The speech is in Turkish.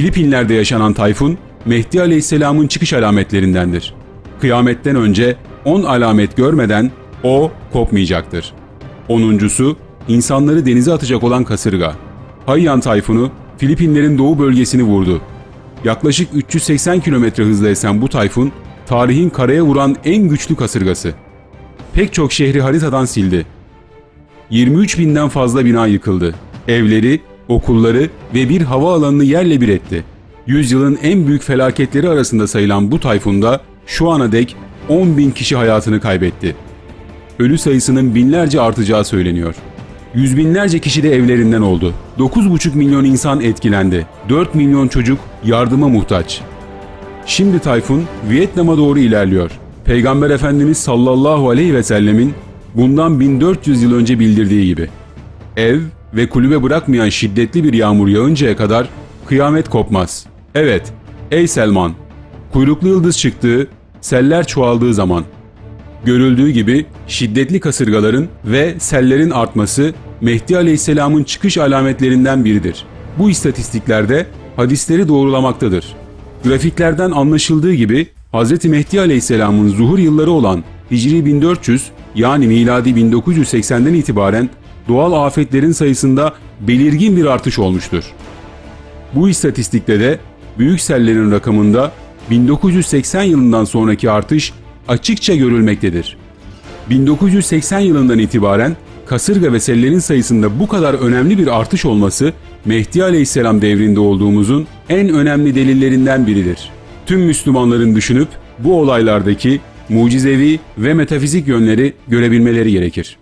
Filipinler'de yaşanan tayfun, Mehdi Aleyhisselam'ın çıkış alametlerindendir. Kıyametten önce 10 alamet görmeden o kopmayacaktır. Onuncusu, insanları denize atacak olan kasırga. Haiyan tayfunu Filipinlerin doğu bölgesini vurdu. Yaklaşık 380 kilometre hızla esen bu tayfun, tarihin karaya vuran en güçlü kasırgası. Pek çok şehri haritadan sildi. 23 binden fazla bina yıkıldı. Evleri, okulları ve bir havaalanını yerle bir etti. Yüzyılın en büyük felaketleri arasında sayılan bu tayfunda şu ana dek 10 bin kişi hayatını kaybetti. Ölü sayısının binlerce artacağı söyleniyor. Yüz binlerce kişi de evlerinden oldu. 9,5 milyon insan etkilendi. 4 milyon çocuk yardıma muhtaç. Şimdi Tayfun Vietnam'a doğru ilerliyor. Peygamber Efendimiz sallallahu aleyhi ve sellemin bundan 1400 yıl önce bildirdiği gibi. Ev ve kulübe bırakmayan şiddetli bir yağmur yağıncaya kadar kıyamet kopmaz. Evet, ey Selman, kuyruklu yıldız çıktığı, seller çoğaldığı zaman. Görüldüğü gibi şiddetli kasırgaların ve sellerin artması Mehdi Aleyhisselam'ın çıkış alametlerinden biridir. Bu istatistiklerde hadisleri doğrulamaktadır. Grafiklerden anlaşıldığı gibi Hz. Mehdi Aleyhisselam'ın zuhur yılları olan Hicri 1400 yani miladi 1980'den itibaren doğal afetlerin sayısında belirgin bir artış olmuştur. Bu istatistikte de büyük sellerin rakamında 1980 yılından sonraki artış açıkça görülmektedir. 1980 yılından itibaren kasırga ve sellerin sayısında bu kadar önemli bir artış olması Mehdi Aleyhisselam devrinde olduğumuzun en önemli delillerinden biridir. Tüm Müslümanların düşünüp bu olaylardaki mucizevi ve metafizik yönleri görebilmeleri gerekir.